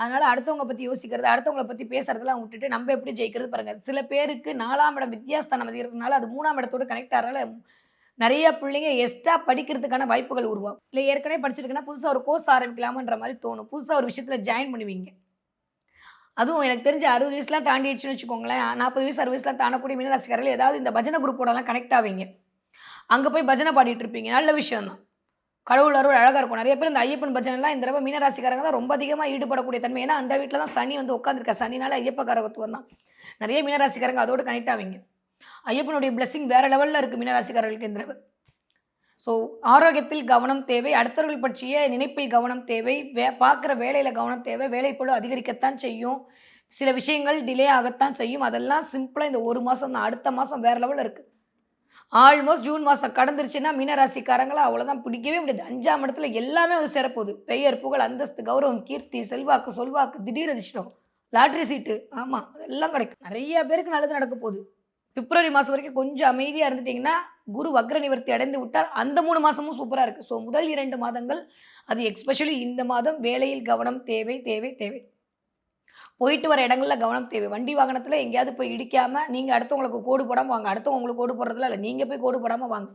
அதனால அடுத்தவங்க பத்தி யோசிக்கிறது, அடுத்தவங்கள பத்தி பேசுறதெல்லாம் விட்டுட்டு நம்ம எப்படி ஜெயிக்கிறது பாருங்க. சில பேருக்கு நாலாம் இடம் வித்யாஸ்தானம் இருக்கிறதுனால அது மூணாம் இடத்தோடு கனெக்ட் ஆறனால நிறைய பிள்ளைங்க எக்ஸ்ட்ரா படிக்கிறதுக்கான வாய்ப்புகள் உருவாகும். இல்லை ஏற்கனவே படிச்சிருக்குன்னா புதுசாக ஒரு கோர்ஸ் ஆரம்பிக்கலாமன்ற மாதிரி தோணும். புதுசாக ஒரு விஷயத்தில் ஜாயின் பண்ணுவீங்க. அதுவும் எனக்கு தெரிஞ்சு 60 வயசுலாம் தாண்டிடுச்சுன்னு வச்சுக்கோங்களேன். 40 வயசு 60 வயசுலாம் தாண்டக்கூடிய மீனராசிக்காரர்கள் ஏதாவது இந்த பஜனை குரூப்போடலாம் கனெக்ட் ஆவீங்க. அங்கே போய் பஜனை பாடிட்டு இருப்பீங்க. நல்ல விஷயம் தான். கடவுள் அருள் அழகாக இருக்கும். நிறைய பேர் இந்த ஐயப்பன் பஜனைலாம் இந்த தடவை மீனராசிக்காரங்க தான் ரொம்ப அதிகமாக ஈடுபடக்கூடிய தன்மை. ஏன்னா அந்த வீட்டில் தான் சனி வந்து உட்கார்ந்திருக்கார். சனினால ஐயப்ப கரகத்துவம் தான். நிறைய மீனராசிக்காரங்க அதோடு கனெக்ட் ஆவீங்க. ஐயப்பனுடைய பிளெஸ்ஸிங் வேற லெவலில் இருக்குது மீனராசிக்காரர்களுக்கு இந்த தடவை ஸோ ஆரோக்கியத்தில் கவனம் தேவை. அடுத்தவர்கள் பற்றிய நினைப்பில் கவனம் தேவை. வே பார்க்குற வேலையில் கவனம் தேவை. வேலைப்பளு அதிகரிக்கத்தான் செய்யும். சில விஷயங்கள் டிலே ஆகத்தான் செய்யும். அதெல்லாம் சிம்பிளாக இந்த ஒரு மாதம் தான். அடுத்த மாதம் வேற லெவலில் இருக்குது ஆல்மோஸ்ட் ஜூன் மாதம் கடந்துருச்சுன்னா மீனராசிக்காரங்கள அவ்வளோதான் பிடிக்கவே முடியாது. அஞ்சாம் இடத்துல எல்லாமே வந்து சேரப்போகுது. பெயர், புகழ், அந்தஸ்து, கௌரவம், கீர்த்தி, செல்வாக்கு, சொல்வாக்கு, திடீர் அதிர்ஷ்டம், லாட்ரி சீட்டு ஆமாம் அதெல்லாம் கிடைக்கும். நிறைய பேருக்கு நல்லது நடக்க போகுது. பிப்ரவரி மாதம் வரைக்கும் கொஞ்சம் அமைதியாக இருந்துட்டிங்கன்னா குரு வக்ர நிவர்த்தி அடைந்து விட்டால் அந்த மூணு மாதமும் சூப்பராக இருக்குது ஸோ முதல் இரண்டு மாதங்கள் அது எக்ஸ்பெஷலி இந்த மாதம் வேலையில் கவனம் தேவை, தேவை, தேவை. போயிட்டு வர இடங்கள்ல கவனம் தேவை. வண்டி வாகனத்தில் எங்கேயாவது போய் இடிக்காமல் நீங்கள் அடுத்தவங்களுக்கு கோடு போடாமல் வாங்க. அடுத்தவங்க உங்களுக்கு கோடு போடுறதுலாம் இல்லை நீங்கள் போய் கோடு போடாமல் வாங்க.